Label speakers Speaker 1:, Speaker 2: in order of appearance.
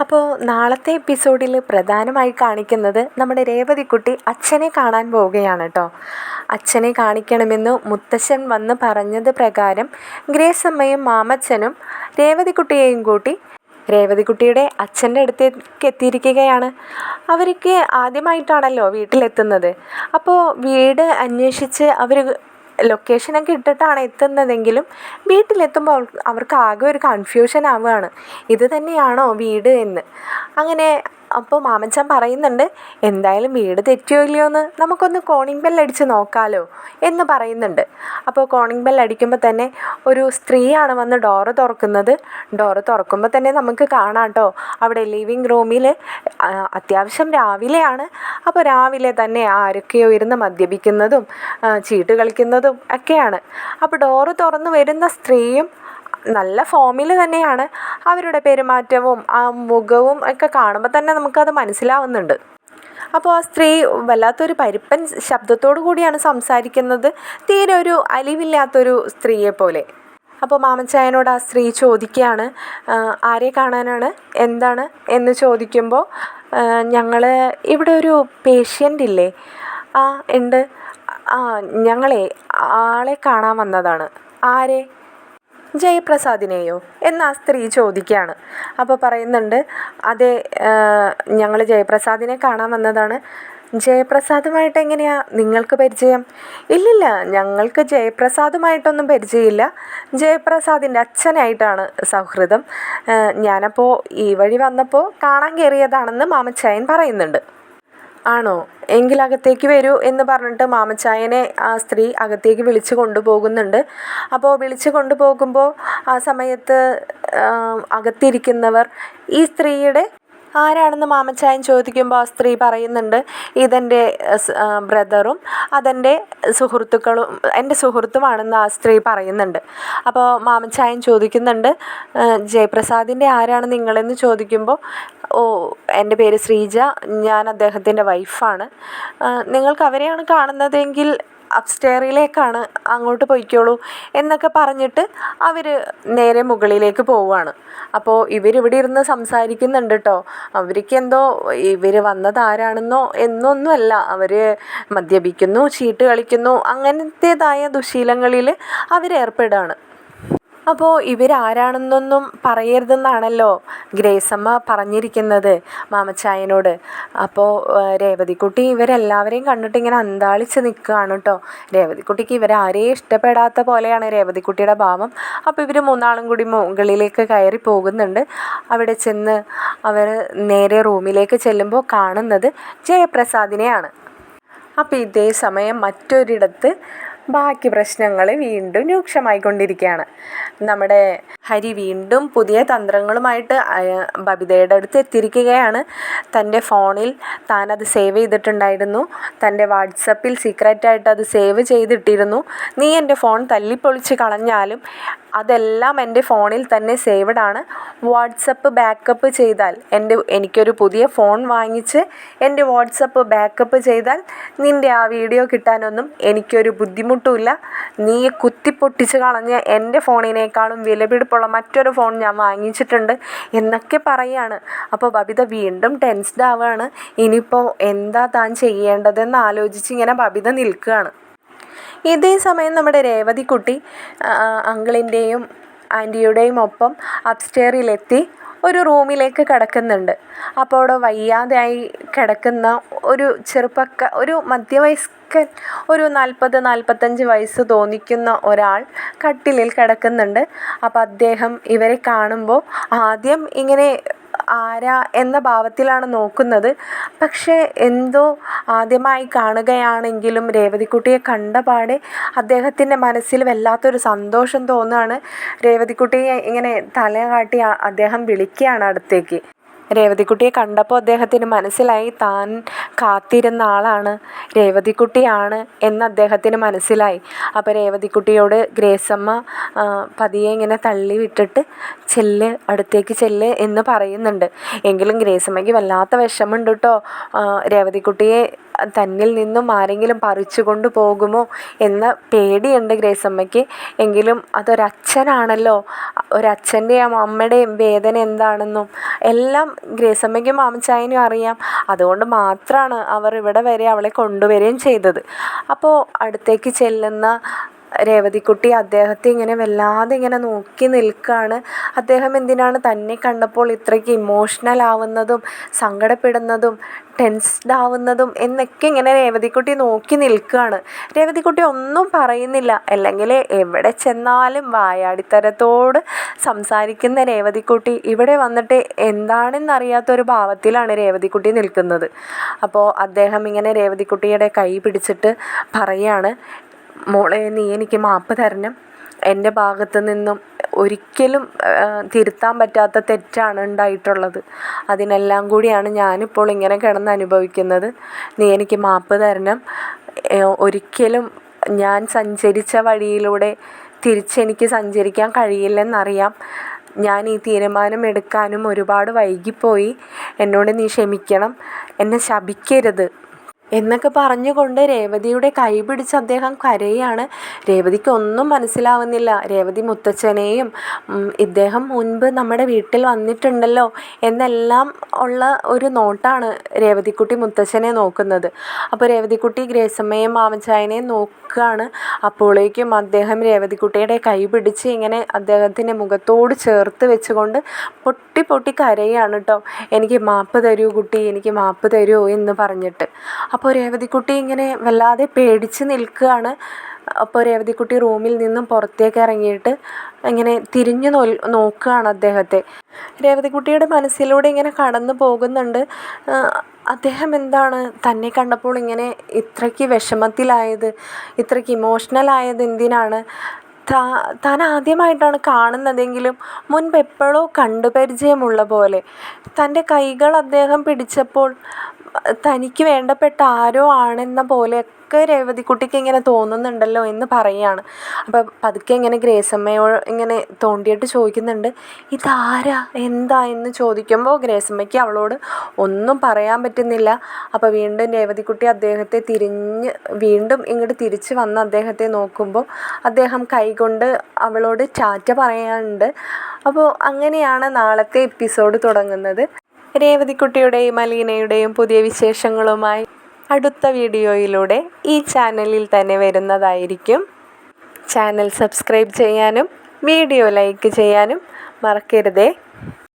Speaker 1: അപ്പോൾ നാളത്തെ എപ്പിസോഡിൽ പ്രധാനമായി കാണിക്കുന്നത് നമ്മുടെ രേവതിക്കുട്ടി അച്ഛനെ കാണാൻ പോവുകയാണ് കേട്ടോ അച്ഛനെ കാണിക്കണമെന്ന് മുത്തശ്ശൻ വന്ന് പറഞ്ഞത് പ്രകാരം ഗ്രേസമ്മയും മാമച്ചനും രേവതിക്കുട്ടിയെയും കൂട്ടി രേവതിക്കുട്ടിയുടെ അച്ഛന്റെ അടുത്തേക്ക് എത്തിയിരിക്കുകയാണ്. അവർക്ക് ആദ്യമായിട്ടാണല്ലോ വീട്ടിലെത്തുന്നത്. അപ്പോൾ വീട് അന്വേഷിച്ച് അവർ ലൊക്കേഷനൊക്കെ ഇട്ടിട്ടാണ് എത്തുന്നതെങ്കിലും വീട്ടിലെത്തുമ്പോൾ അവർക്ക് ആകെ ഒരു കൺഫ്യൂഷൻ ആവുകയാണ്. ഇത് തന്നെയാണോ വീട് എന്ന്. അങ്ങനെ അപ്പോൾ മാമച്ചൻ പറയുന്നുണ്ട് എന്തായാലും വീട് തെറ്റിയോ ഇല്ലയോ എന്ന് നമുക്കൊന്ന് കോണിംഗ് ബെല്ലടിച്ച് നോക്കാലോ എന്ന് പറയുന്നുണ്ട്. അപ്പോൾ കോണിംഗ് ബെല്ലടിക്കുമ്പോൾ തന്നെ ഒരു സ്ത്രീയാണ് വന്ന് ഡോറ് തുറക്കുന്നത്. ഡോറ് തുറക്കുമ്പോൾ തന്നെ നമുക്ക് കാണാം കേട്ടോ അവിടെ ലിവിങ് റൂമിൽ അത്യാവശ്യം രാവിലെയാണ്. അപ്പോൾ രാവിലെ തന്നെ ആരൊക്കെയോ ഇരുന്ന് മദ്യപിക്കുന്നതും ചീട്ട് കളിക്കുന്നതും ഒക്കെയാണ്. അപ്പോൾ ഡോറ് തുറന്ന് വരുന്ന സ്ത്രീയും നല്ല ഫോമിൽ തന്നെയാണ് അവരുടെ പെരുമാറ്റവും ആ മുഖവും ഒക്കെ കാണുമ്പോൾ തന്നെ നമുക്കത് മനസ്സിലാവുന്നുണ്ട്. അപ്പോൾ ആ സ്ത്രീ വല്ലാത്തൊരു പരിപ്പൻ ശബ്ദത്തോടു കൂടിയാണ് സംസാരിക്കുന്നത്. തീരെ ഒരു അലിവില്ലാത്തൊരു സ്ത്രീയെ പോലെ. അപ്പോൾ മാമച്ചായനോട് ആ സ്ത്രീ ചോദിക്കുകയാണ് ആരെ കാണാനാണ്? എന്താണ്? എന്ന് ചോദിക്കുമ്പോൾ ഞങ്ങൾ ഇവിടെ ഒരു പേഷ്യന്റ് ഇല്ലേ? ആ ഉണ്ട്. ആ ഞങ്ങളെ ആളെ കാണാൻ വന്നതാണ്. ആരെ? ജയപ്രസാദിനെയോ? എന്ന് ആ സ്ത്രീ ചോദിക്കുകയാണ്. അപ്പോൾ പറയുന്നുണ്ട് അതെ ഞങ്ങൾ ജയപ്രസാദിനെ കാണാൻ വന്നതാണ്. ജയപ്രസാദുമായിട്ട് എങ്ങനെയാണ് നിങ്ങൾക്ക് പരിചയം? ഇല്ലില്ല ഞങ്ങൾക്ക് ജയപ്രസാദുമായിട്ടൊന്നും പരിചയമില്ല. ജയപ്രസാദിന്റെ അച്ഛനായിട്ടാണ് സൗഹൃദം. ഞാനപ്പോൾ ഈ വഴി വന്നപ്പോൾ കാണാൻ കയറിയതാണെന്ന് മാമച്ചായൻ പറയുന്നുണ്ട്. ആണോ? എങ്കിൽ അകത്തേക്ക് വരൂ എന്ന് പറഞ്ഞിട്ട് മാമച്ചായനെ ആ സ്ത്രീ അകത്തേക്ക് വിളിച്ചു കൊണ്ടുപോകുന്നുണ്ട്. അപ്പോൾ വിളിച്ചു കൊണ്ടുപോകുമ്പോൾ ആ സമയത്ത് അകത്തിരിക്കുന്നവർ ഈ സ്ത്രീയുടെ ആരാണെന്ന് മാമച്ചായൻ ചോദിക്കുമ്പോൾ ആ സ്ത്രീ പറയുന്നുണ്ട് ഇതെന്റെ ബ്രദറും അതെന്റെ സുഹൃത്തുക്കളും എന്റെ സുഹൃത്തുമാണെന്ന് ആ സ്ത്രീ പറയുന്നുണ്ട്. അപ്പോൾ മാമച്ചായൻ ചോദിക്കുന്നുണ്ട് "ആ, ജയപ്രസാദിന്റെ ആരാണ് നിങ്ങളെന്ന് ചോദിക്കുമ്പോൾ ഓ എന്റെ പേര് ശ്രീജ ഞാൻ അദ്ദേഹത്തിന്റെ വൈഫാണ്. നിങ്ങൾക്ക് അവരെയാണ് കാണുന്നതെങ്കിൽ അപ്സ്റ്റെയറിലേക്കാണ് അങ്ങോട്ട് പോയിക്കോളൂ എന്നൊക്കെ പറഞ്ഞിട്ട് അവർ നേരെ മുകളിലേക്ക് പോവുകയാണ്. അപ്പോൾ ഇവരിവിടെ ഇരുന്ന് സംസാരിക്കുന്നുണ്ട് കേട്ടോ അവർക്ക് എന്തോ ഇവർ വന്നത് ആരാണെന്നോ എന്നൊന്നുമല്ല. അവർ മദ്യപിക്കുന്നു ചീട്ട് കളിക്കുന്നു അങ്ങനത്തേതായ ദുശീലങ്ങളിൽ അവരേർപ്പെടുകയാണ് അപ്പോൾ ഇവരാരാണെന്നൊന്നും പറയരുതെന്നാണല്ലോ ഗ്രേസമ്മ പറഞ്ഞിരിക്കുന്നത് മാമച്ചായനോട്. അപ്പോൾ രേവതിക്കുട്ടി ഇവരെല്ലാവരെയും കണ്ടിട്ട് ഇങ്ങനെ അന്താളിച്ച് നിൽക്കുകയാണ് കേട്ടോ രേവതിക്കുട്ടിക്ക് ഇവരാരെയും ഇഷ്ടപ്പെടാത്ത പോലെയാണ് രേവതിക്കുട്ടിയുടെ ഭാവം. അപ്പോൾ ഇവർ മൂന്നാളും കൂടി മുകളിലേക്ക് കയറി പോകുന്നുണ്ട്. അവിടെ ചെന്ന് അവർ നേരെ റൂമിലേക്ക് ചെല്ലുമ്പോൾ കാണുന്നത് ജയപ്രസാദിനെയാണ്. അപ്പോൾ ഇതേ സമയം മറ്റൊരിടത്ത് ബാക്കി പ്രശ്നങ്ങൾ വീണ്ടും രൂക്ഷമായിക്കൊണ്ടിരിക്കുകയാണ്. നമ്മുടെ ഹരി വീണ്ടും പുതിയ തന്ത്രങ്ങളുമായിട്ട് ബബിതയുടെ അടുത്ത് എത്തിയിരിക്കുകയാണ്. തന്റെ ഫോണിൽ താനത് സേവ് ചെയ്തിട്ടുണ്ടായിരുന്നു. തന്റെ വാട്സപ്പിൽ സീക്രട്ടായിട്ട് അത് സേവ് ചെയ്തിട്ടിരുന്നു. നീ എന്റെ ഫോൺ തല്ലിപ്പൊളിച്ച് കളഞ്ഞാലും അതെല്ലാം എന്റെ ഫോണിൽ തന്നെ സേവഡ് ആണ്. വാട്സപ്പ് ബാക്കപ്പ് ചെയ്താൽ എന്റെ എനിക്കൊരു പുതിയ ഫോൺ വാങ്ങിച്ച് എന്റെ വാട്സപ്പ് ബാക്കപ്പ് ചെയ്താൽ നിന്റെ ആ വീഡിയോ കിട്ടാനൊന്നും എനിക്കൊരു ബുദ്ധിമുട്ടുമില്ല. നീ കുത്തിപ്പൊട്ടിച്ച് കളഞ്ഞ എന്റെ ഫോണിനേക്കാളും വിലപിടിപ്പുള്ള മറ്റൊരു ഫോൺ ഞാൻ വാങ്ങിച്ചിട്ടുണ്ട് എന്നൊക്കെ പറയാണ്. അപ്പോൾ ബബിത വീണ്ടും ടെൻസ്ഡ് ആവുകയാണ് ഇനിയിപ്പോൾ എന്താ താൻ ചെയ്യേണ്ടതെന്ന് ആലോചിച്ച് ഇങ്ങനെ ബബിത നിൽക്കുകയാണ്. ഇതേ സമയം നമ്മുടെ രേവതിക്കുട്ടി അങ്കിളിന്റെയും ആന്റിയുടെയും ഒപ്പം അപ്സ്റ്റെയറിലെത്തി ഒരു റൂമിലേക്ക് കിടക്കുന്നുണ്ട്. അപ്പോൾ അവിടെ വയ്യാതെയായി കിടക്കുന്ന ഒരു ചെറുപ്പക്ക ഒരു മധ്യവയസ്കൻ ഒരു നാൽപ്പത് നാൽപ്പത്തഞ്ച് വയസ്സ് തോന്നിക്കുന്ന ഒരാൾ കട്ടിലിൽ കിടക്കുന്നുണ്ട്. അപ്പോൾ അദ്ദേഹം ഇവരെ കാണുമ്പോൾ ആദ്യം ഇങ്ങനെ ആരാ എന്ന ഭാവത്തിലാണ് നോക്കുന്നത്. പക്ഷേ എന്തോ ആദ്യമായി കാണുകയാണെങ്കിലും രേവതിക്കുട്ടിയെ കണ്ടപാടെ അദ്ദേഹത്തിന്റെ മനസ്സിൽ വല്ലാത്തൊരു സന്തോഷം തോന്നുകയാണ്. രേവതിക്കുട്ടിയെ ഇങ്ങനെ തല കാട്ടി അദ്ദേഹം വിളിക്കുകയാണ് അടുത്തേക്ക്. രേവതിക്കുട്ടിയെ കണ്ടപ്പോൾ അദ്ദേഹത്തിന് മനസ്സിലായി താൻ കാത്തിരുന്ന ആളാണ് രേവതിക്കുട്ടിയാണ് എന്ന് അദ്ദേഹത്തിന് മനസ്സിലായി. അപ്പോൾ രേവതിക്കുട്ടിയോട് ഗ്രേസമ്മ പതിയെ ഇങ്ങനെ തള്ളി വിട്ടിട്ട് ചെല്ല് അടുത്തേക്ക് ചെല്ല് എന്ന് പറയുന്നുണ്ട്. എങ്കിലും ഗ്രേസമ്മയ്ക്ക് വല്ലാത്ത വിഷമമുണ്ട് കേട്ടോ. രേവതിക്കുട്ടിയെ തന്നിൽ നിന്നും ആരെങ്കിലും പറിച്ചു കൊണ്ട് പോകുമോ എന്ന പേടിയുണ്ട് ഗ്രേസമ്മയ്ക്ക്. എങ്കിലും അതൊരച്ഛനാണല്ലോ. ഒരച്ഛന്റെയും അമ്മയുടെയും വേദന എന്താണെന്നും എല്ലാം ഗ്രേസമ്മയ്ക്കും മാമച്ചായനും അറിയാം. അതുകൊണ്ട് മാത്രമാണ് അവർ ഇവിടെ വരെ അവളെ കൊണ്ടുവരികയും ചെയ്തത്. അപ്പോൾ അടുത്തേക്ക് ചെല്ലുന്ന രേവതിക്കുട്ടി അദ്ദേഹത്തെ ഇങ്ങനെ വല്ലാതെ ഇങ്ങനെ നോക്കി നിൽക്കുകയാണ് അദ്ദേഹം എന്തിനാണ് തന്നെ കണ്ടപ്പോൾ ഇത്രയ്ക്ക് ഇമോഷണൽ ആവുന്നതും സങ്കടപ്പെടുന്നതും ടെൻസ്ഡ് ആവുന്നതും എന്നൊക്കെ ഇങ്ങനെ രേവതിക്കുട്ടി നോക്കി നിൽക്കുകയാണ് രേവതിക്കുട്ടി ഒന്നും പറയുന്നില്ല. അല്ലെങ്കിൽ എവിടെ ചെന്നാലും വായാടിത്തരത്തോട് സംസാരിക്കുന്ന രേവതിക്കുട്ടി ഇവിടെ വന്നിട്ട് എന്താണെന്നറിയാത്തൊരു ഭാവത്തിലാണ് രേവതിക്കുട്ടി നിൽക്കുന്നത്. അപ്പോൾ അദ്ദേഹം ഇങ്ങനെ രേവതിക്കുട്ടിയുടെ കൈ പിടിച്ചിട്ട് പറയാണ് മോളെ നീ എനിക്ക് മാപ്പ് തരണം. എന്റെ ഭാഗത്ത് നിന്നും ഒരിക്കലും തിരുത്താൻ പറ്റാത്ത തെറ്റാണ് ഉണ്ടായിട്ടുള്ളത്. അതിനെല്ലാം കൂടിയാണ് ഞാനിപ്പോൾ ഇങ്ങനെ കിടന്ന് അനുഭവിക്കുന്നത് നീ എനിക്ക് മാപ്പ് തരണം. ഒരിക്കലും ഞാൻ സഞ്ചരിച്ച വഴിയിലൂടെ തിരിച്ചെനിക്ക് സഞ്ചരിക്കാൻ കഴിയില്ലെന്നറിയാം. ഞാൻ ഈ തീരുമാനം എടുക്കാനും ഒരുപാട് വൈകിപ്പോയി. എന്നോട് നീ ക്ഷമിക്കണം. എന്നെ ശപിക്കരുത്. എന്നൊക്കെ പറഞ്ഞുകൊണ്ട് രേവതിയുടെ കൈ പിടിച്ച് അദ്ദേഹം കരയാണ്. രേവതിക്ക് ഒന്നും മനസ്സിലാവുന്നില്ല. രേവതി മുത്തച്ഛനെയും ഇദ്ദേഹം മുൻപ് നമ്മുടെ വീട്ടിൽ വന്നിട്ടുണ്ടല്ലോ എന്നെല്ലാം ഉള്ള ഒരു നോട്ടാണ് രേവതിക്കുട്ടി മുത്തച്ഛനെ നോക്കുന്നത്. അപ്പോൾ രേവതിക്കുട്ടി ഗ്രേസമ്മയും മാമച്ചായനെയും നോക്കുകയാണ്. അപ്പോഴേക്കും അദ്ദേഹം രേവതിക്കുട്ടിയുടെ കൈ പിടിച്ച് ഇങ്ങനെ അദ്ദേഹത്തിന്റെ മുഖത്തോട് ചേർത്ത് വെച്ചുകൊണ്ട് പൊട്ടി പൊട്ടി കരയാണ് കേട്ടോ. എനിക്ക് മാപ്പ് തരൂ കുട്ടി എനിക്ക് മാപ്പ് തരൂ എന്ന് പറഞ്ഞിട്ട്. അപ്പോൾ രേവതിക്കുട്ടി ഇങ്ങനെ വല്ലാതെ പേടിച്ച് നിൽക്കുകയാണ്. അപ്പോൾ രേവതിക്കുട്ടി റൂമിൽ നിന്നും പുറത്തേക്ക് ഇറങ്ങിയിട്ട് ഇങ്ങനെ തിരിഞ്ഞു നോ നോക്കുകയാണ് അദ്ദേഹത്തെ. രേവതിക്കുട്ടിയുടെ മനസ്സിലൂടെ ഇങ്ങനെ കടന്നു പോകുന്നുണ്ട്. അദ്ദേഹം എന്താണ് തന്നെ കണ്ടപ്പോൾ ഇങ്ങനെ ഇത്രയ്ക്ക് വിഷമത്തിലായത് ഇത്രയ്ക്ക് ഇമോഷണലായത് എന്തിനാണ്? താൻ ആദ്യമായിട്ടാണ് കാണുന്നതെങ്കിലും മുൻപ് എപ്പോഴോ കണ്ടുപരിചയമുള്ള പോലെ. തന്റെ കൈകൾ അദ്ദേഹം പിടിച്ചപ്പോൾ തനിക്ക് വേണ്ടപ്പെട്ട ആരോ ആണെന്ന പോലെയൊക്കെ രേവതിക്കുട്ടിക്ക് ഇങ്ങനെ തോന്നുന്നുണ്ടല്ലോ എന്ന് പറയുകയാണ്. അപ്പം പതുക്കെ ഇങ്ങനെ ഗ്രേസമ്മയോ ഇങ്ങനെ തോണ്ടിയിട്ട് ചോദിക്കുന്നുണ്ട് ഇതാരാ? എന്താ? എന്ന് ചോദിക്കുമ്പോൾ ഗ്രേസമ്മയ്ക്ക് അവളോട് ഒന്നും പറയാൻ പറ്റുന്നില്ല. അപ്പോൾ വീണ്ടും രേവതിക്കുട്ടി അദ്ദേഹത്തെ തിരിഞ്ഞ് വീണ്ടും ഇങ്ങോട്ട് തിരിച്ച് വന്ന് അദ്ദേഹത്തെ നോക്കുമ്പോൾ അദ്ദേഹം കൈകൊണ്ട് അവളോട് ചാറ്റ പറയാനുണ്ട്. അപ്പോൾ അങ്ങനെയാണ് നാളത്തെ എപ്പിസോഡ് തുടങ്ങുന്നത്. രേവതിക്കുട്ടിയുടെയും അലീനയുടെയും പുതിയ വിശേഷങ്ങളുമായി അടുത്ത വീഡിയോയിലൂടെ ഈ ചാനലിൽ തന്നെ വരുന്നതായിരിക്കും. ചാനൽ സബ്സ്ക്രൈബ് ചെയ്യാനും വീഡിയോ ലൈക്ക് ചെയ്യാനും മറക്കരുതേ.